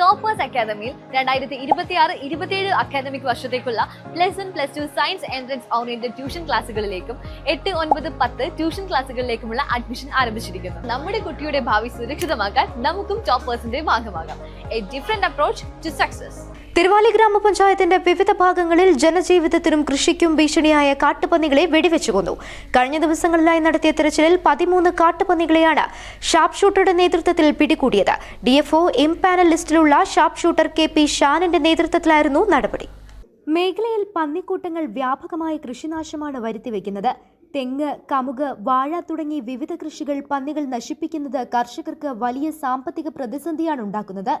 Toppers അക്കാദമിയിൽ രണ്ടായിരത്തി ഇരുപത്തിയാറ് ഇരുപത്തിയേഴ് അക്കാദമിക് വർഷത്തേക്കുള്ള plus one plus two science entrance oriented tuition ക്ലാസ്സുകളിലേക്കും എട്ട് ഒൻപത് പത്ത് ട്യൂഷൻ ക്ലാസ്സുകളിലേക്കുമുള്ള അഡ്മിഷൻ ആരംഭിച്ചിരിക്കുന്നു. നമ്മുടെ കുട്ടിയുടെ ഭാവി സുരക്ഷിതമാക്കാൻ നമുക്കും ടോപ്പേഴ്സിന്റെ ഭാഗമാകാം. A different approach to success Thiruvali ഗ്രാമപഞ്ചായത്തിന്റെ വിവിധ ഭാഗങ്ങളിൽ ജനജീവിതത്തിനും കൃഷിക്കും ഭീഷണിയായ കാട്ടുപന്നികളെ വെടിവെച്ചു കൊന്നു. കഴിഞ്ഞ ദിവസങ്ങളിലായി നടത്തിയ തെരച്ചിലിൽ പതിമൂന്ന് കാട്ടുപന്നികളെയാണ് ഷാർപ്പ് ഷൂട്ടറുടെ നേതൃത്വത്തിൽ പിടികൂടിയത്. ഡിഎഫ്ഒ എം പാനൽ ലിസ്റ്റിലുള്ള ഷാർപ്പ് ഷൂട്ടർ കെ പി ഷാനിന്റെ നേതൃത്വത്തിലായിരുന്നു നടപടി. മേഖലയിൽ പന്നിക്കൂട്ടങ്ങൾ വ്യാപകമായ കൃഷിനാശമാണ് വരുത്തിവെക്കുന്നത്. തെങ്ങ് കമുക് വാഴ തുടങ്ങി വിവിധ കൃഷികൾ പന്നികൾ നശിപ്പിക്കുന്നത് കർഷകർക്ക് വലിയ സാമ്പത്തിക പ്രതിസന്ധിയാണ് ഉണ്ടാക്കുന്നത്.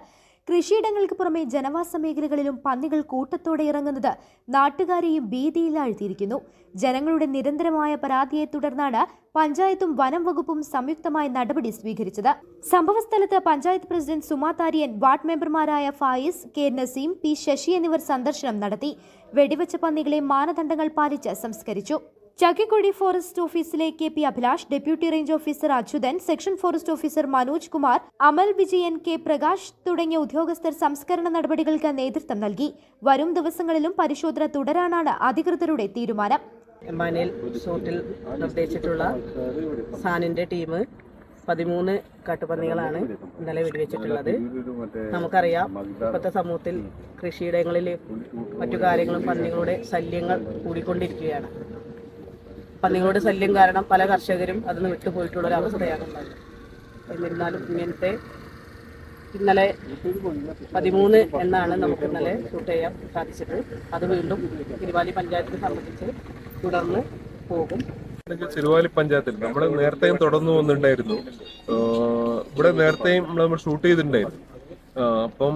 കൃഷിയിടങ്ങൾക്ക് പുറമെ ജനവാസ മേഖലകളിലും പന്നികൾ കൂട്ടത്തോടെ ഇറങ്ങുന്നത് നാട്ടുകാരെയും ഭീതിയിലാഴ്ത്തിയിരിക്കുന്നു ജനങ്ങളുടെ നിരന്തരമായ പരാതിയെ തുടർന്നാണ് പഞ്ചായത്തും വനം വകുപ്പും സംയുക്തമായ നടപടി സ്വീകരിച്ചത്. സംഭവസ്ഥലത്ത് പഞ്ചായത്ത് പ്രസിഡന്റ് സുമാ താരിയൻ വാർഡ് മെമ്പർമാരായ ഫായിസ് കെ നസീം പി ശശി എന്നിവർ സന്ദർശനം നടത്തി. വെടിവെച്ച പന്നികളെ മാനദണ്ഡങ്ങൾ പാലിച്ച് സംസ്കരിച്ചു. ചക്കിക്കുഴി ഫോറസ്റ്റ് ഓഫീസിലെ K P Abhilash deputy range officer Achuthan section forest officer Manoj Kumar Amal Vijayan K Prakash തുടങ്ങിയ ഉദ്യോഗസ്ഥർ സംസ്കരണ നടപടികൾക്ക് നേതൃത്വം നൽകി. വരും ദിവസങ്ങളിലും പരിശോധന തുടരാനാണ് അധികൃതരുടെ തീരുമാനം. എംബാനിയിൽ സൂട്ടിൽ നിർദ്ദേശിച്ചിട്ടുള്ള സാനിന്റെ ടീം പതിമൂന്ന് കാട്ടുപന്നികളാണ് ഇന്നലെ വെടിവെച്ചിട്ടുള്ളത്. നമുക്കറിയാം ഇപ്പോഴത്തെ സമൂഹത്തിൽ കൃഷിയിടങ്ങളിൽ മറ്റു കാര്യങ്ങളും പന്നികളുടെ ശല്യങ്ങൾ കൂടിക്കൊണ്ടിരിക്കുകയാണ്. പന്നികളുടെ ശല്യം കാരണം പല കർഷകരും അതിന് വിട്ടുപോയിട്ടുള്ള ഒരു അവസ്ഥയാണ് ഉള്ളത് എന്നിരുന്നാലും ഇങ്ങനത്തെ ഇന്നലെ പതിമൂന്ന് എന്നാണ് നമുക്ക് ഇന്നലെ ഷൂട്ട് ചെയ്യാൻ സാധിച്ചത്. അത് വീണ്ടും തിരുവാലി പഞ്ചായത്തിനെ സംബന്ധിച്ച് തുടർന്ന് പോകും. തിരുവാലി പഞ്ചായത്തിൽ നമ്മൾ നേരത്തെയും തുടർന്നു വന്നിട്ടുണ്ടായിരുന്നു. ഇവിടെ നേരത്തെയും നമ്മൾ ഷൂട്ട് ചെയ്തിട്ടുണ്ടായിരുന്നു. അപ്പം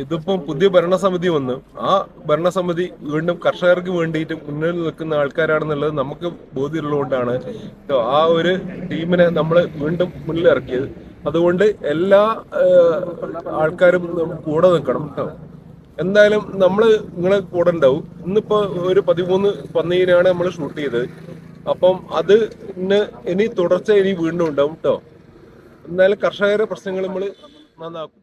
ഇതിപ്പം പുതിയ ഭരണസമിതി വന്ന് ആ ഭരണസമിതി വീണ്ടും കർഷകർക്ക് വേണ്ടിയിട്ട് മുന്നിൽ നിൽക്കുന്ന ആൾക്കാരാണെന്നുള്ളത് നമുക്ക് ബോധ്യമുള്ളതുകൊണ്ടാണ് ആ ഒരു ടീമിനെ നമ്മൾ വീണ്ടും മുന്നിൽ മുന്നിലിറക്കിയത്. അതുകൊണ്ട് എല്ലാ ആൾക്കാരും കൂടെ നിൽക്കണം കേട്ടോ എന്തായാലും നമ്മൾ നിങ്ങളെ കൂടെ ഉണ്ടാവും. ഇന്നിപ്പോ ഒരു പതിമൂന്ന് പന്നീനാണ് നമ്മൾ ഷൂട്ട് ചെയ്തത്. അപ്പം അത് ഇനി തുടർച്ച ഇനി വീണ്ടും ഉണ്ടാവും കേട്ടോ എന്തായാലും കർഷകരുടെ പ്രശ്നങ്ങൾ നമ്മൾ നന്നാക്കും.